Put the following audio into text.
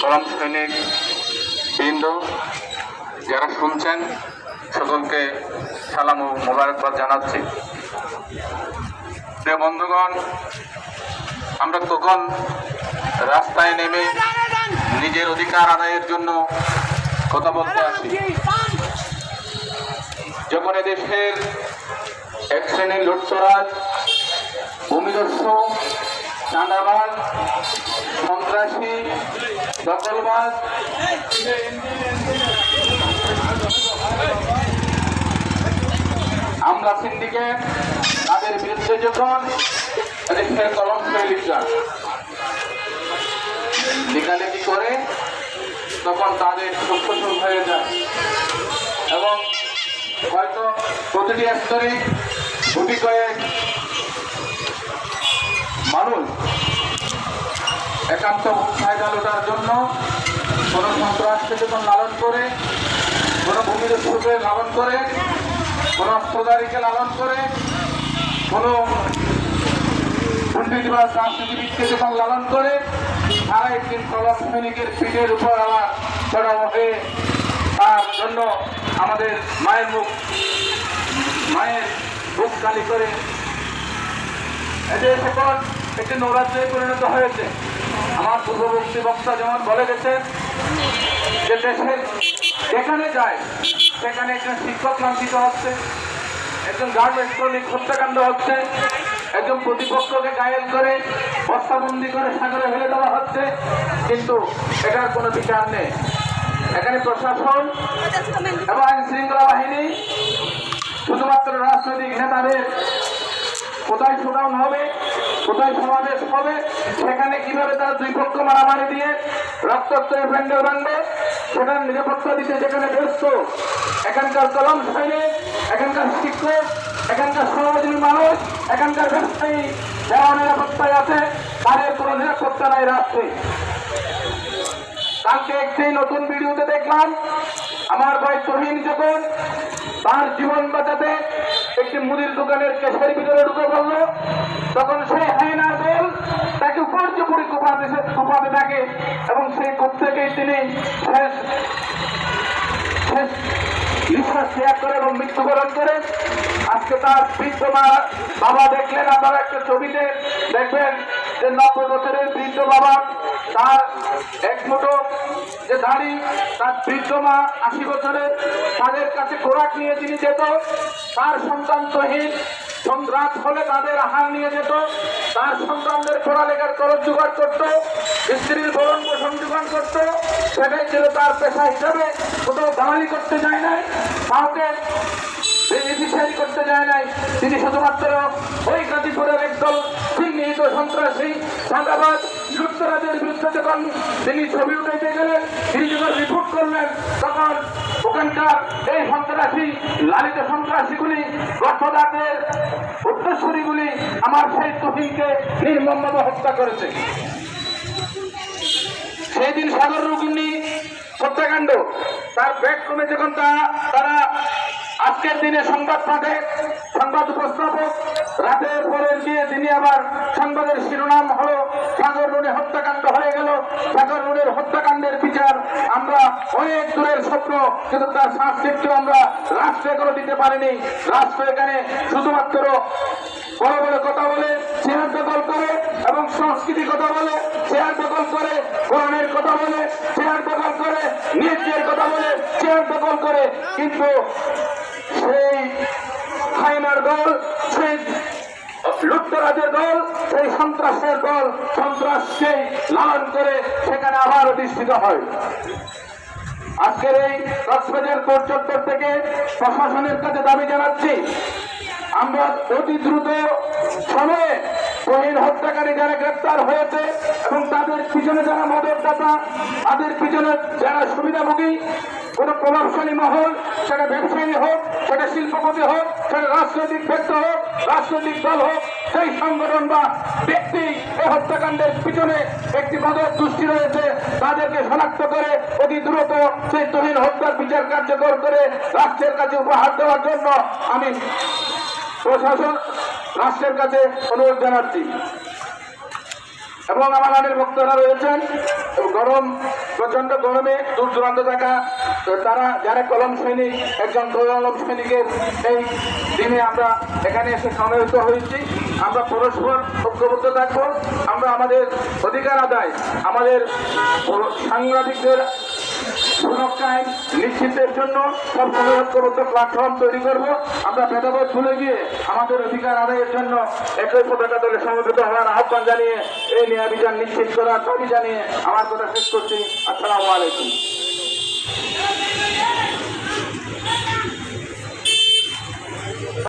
কলম সৈনিক বৃন্দ, যারা শুনছেন, সকলকে সালাম ও মোবারকবাদ জানাচ্ছি। প্রিয় বন্ধুগণ, আমরা তখন রাস্তায় নেমে নিজের অধিকার আদায়ের জন্য কথা বলতে আসি। যখন এদেশের এক শ্রেণির লুটতরাজ ভূমিদস্যু চাঁদাবাজ সন্ত্রাসী, দখলবাজ। আমরা সিন্ডিকেট, তাদের বিরুদ্ধে যখন দেশের কলম শৈলীরা লেখালেখি করে তখন তাদের সত্যসল হয়ে যায়। এবং হয়তো প্রতিটি স্তরে গুটি কয়েক মানুষ একান্ত ফায়দা লোটার জন্য কোনো সন্ত্রাসকে যখন লালন করে, কোনো ভূমিদস্যুকে লালন করে, কোনো অস্ত্রধারীকে লালন করে, কোনো দুর্নীতিবাজ রাজনীতিবিদকে যখন লালন করে, তারা একদিন কলম পিঠের উপর আবার চড়াও হয়ে তার জন্য আমাদের মায়ের মুখ, মায়ের বুক খালি করে। এদের এখন একটি নৌরাজ্যে পরিণত হয়েছে। আমার পূর্ববর্তী বক্তা যেমন বলে গেছেন যে দেশের যেখানে যায়, সেখানে একজন শিক্ষক লাঞ্ছিত হচ্ছে, একজন গার্মেন্টস শ্রমিক হত্যাকাণ্ড হচ্ছে, একজন প্রতিপক্ষকে গায়েল করে বস্তাবন্দি করে সাগরে ফেলে দেওয়া হচ্ছে, কিন্তু এটার কোনো বিচার নেই। এখানে প্রশাসন এবং আইন শৃঙ্খলা বাহিনী, শুধুমাত্র রাজনৈতিক নেতাদের কোথায় শোডাউন হবে কোথায় সমাবেশ হবে। সেখানে কীভাবে তারা দুই পক্ষ মারামারি দিয়ে প্যান্ডেল বানবে, সেটার নিরাপত্তা দিতে যেখানে ব্যস্ত, এখানকার কলম সৈনিক এখানকার শিক্ষক, এখানকার সমাজের মানুষ, এখানকার ব্যবসায়ী, যারা নিরাপত্তায় আছে, তাদের কোনো নিরাপত্তা নাই রাখছে কালকে একটি নতুন ভিডিওতে দেখলাম, আমার ভাই তহিন যখন তার জীবন বাঁচাতে একটি মুদির দোকানের কেশের ভিতরে ঢুকে পড়ল তখন সেই হাইনার দল তাকে উপর্য করে কোপাতে কোপাতে থাকে এবং সেই কূপ থেকেই তিনি শেষ করে এবং মৃত্যুবরণ করে। আজকে তার দেখলেন একটা ছবিতে দেখবেন যে নব্বই বছরের বৃদ্ধ বাবা তার এক মুঠো যে দাড়ি তার বৃদ্ধ মা আশি বছরের তাদের কাছে খোরাক নিয়ে তিনি যেত, তার সন্তান তহিন রাত হলে তাদের আহার নিয়ে যেত, তার সন্তানদের পড়ালেখার খরচ জোগাড় করতো, স্ত্রীর ভরণ পোষণ জোগাড় করতো, সেটাই ছিল তার পেশা হিসাবে, কোথাও দালালি করতে যায় নাই, কাউকে করতে যায় নাই, তিনি শুধুমাত্র ওই গাজীপুরের একদল চিহ্নিত সন্ত্রাসী চাঁদাবাদ লুটতরাজের বিরুদ্ধে যখন তিনি ছবি উঠাইতে গেলেন তিনি যখন রিপোর্ট করলেন, তখন ওখানকার এই সন্ত্রাসী, লালিত সন্ত্রাসীগুলি গর্ভদাতের উত্তরসূরিগুলি আমার সেই তফিকে নির্মমভাবে হত্যা করেছে। সেই দিন সাগর রুগিনী হত্যাকাণ্ড, তার বেডরুমে যখন তা- তারা আজকের দিনে সংবাদ পাঠে, সংবাদ উপস্থাপক, রাতের পরের গিয়ে তিনি আবার সংবাদের শিরোনাম হলো সাগর রুনে হত্যাকাণ্ড হয়ে গেল। রুনের হত্যাকাণ্ডের বিচার আমরা অনেক দূরের স্বপ্ন, কিন্তু তার সংস্কৃতি আমরা রাষ্ট্রে করে দিতে পারিনি। রাষ্ট্র এখানে শুধুমাত্র বড় বড় কথা বলে চেয়ার দখল করে এবং সংস্কৃতি কথা বলে চেয়ার দখল করে, কোরআনের কথা বলে চেয়ার দখল করে নৃত্যের কথা বলে চেয়ার দখল করে। কিন্তু সেই হাইনার দল, সেই লুটতরাজের দল সেই সন্ত্রাসের দল, সন্ত্রাসকে লালন করে সেখানে আবার অধিষ্ঠিত হয়। আজকের এই কক্সবাজার কোর্ট চত্বর থেকে প্রশাসনের কাছে দাবি জানাচ্ছি, আমরা অতি দ্রুত সময়ে শহীদ হত্যাকারী যারা গ্রেপ্তার হয়েছে এবং তাদের পিছনে যারা মদত দাতা তাদের পিছনে যারা সুবিধাভোগী, কোন প্রভাবশালী মহল, সেটা ব্যবসায়ী হোক, সেটা শিল্পপতি হোক, সেটা রাজনৈতিক ব্যক্তি হোক, রাজনৈতিক দল হোক সেই সংগঠন বা ব্যক্তি এই হত্যাকাণ্ডের পিছনে একটি মদত দুষ্টি রয়েছে, তাদেরকে শনাক্ত করে অতি দ্রুত সেই তহিন হত্যার বিচার কার্যকর করে রাষ্ট্রের কাছে উপহার দেওয়ার জন্য আমি প্রশাসন, রাষ্ট্রের কাছে অনুরোধ জানাচ্ছি। এবং আমার অনেক ভক্তরা রয়েছেন গরম প্রচণ্ড গরমে দূর দূরান্ত থাকা তারা যারা কলম সৈনিক, একজন কলম সৈনিকের এই দিনে আমরা এখানে এসে সমবেত হয়েছি। আমরা পরস্পর ঐক্যবদ্ধ থাকব। আমরা আমাদের অধিকার আদায়, আমাদের সাংবাদিকদের সুরক্ষায় নিশ্চিতের জন্য সবসময় ঐক্যবদ্ধ প্ল্যাটফর্ম তৈরি করব। আমরা ভেদাভেদ ভুলে গিয়ে আমাদের অধিকার আদায়ের জন্য একই পতাকা দলে সমবেত হওয়ার আহ্বান জানিয়ে এই নিয়ে অভিযান নিশ্চিত করার দাবি জানিয়ে আমার কথা শেষ করছি। আসসালামু আলাইকুম। Grazie,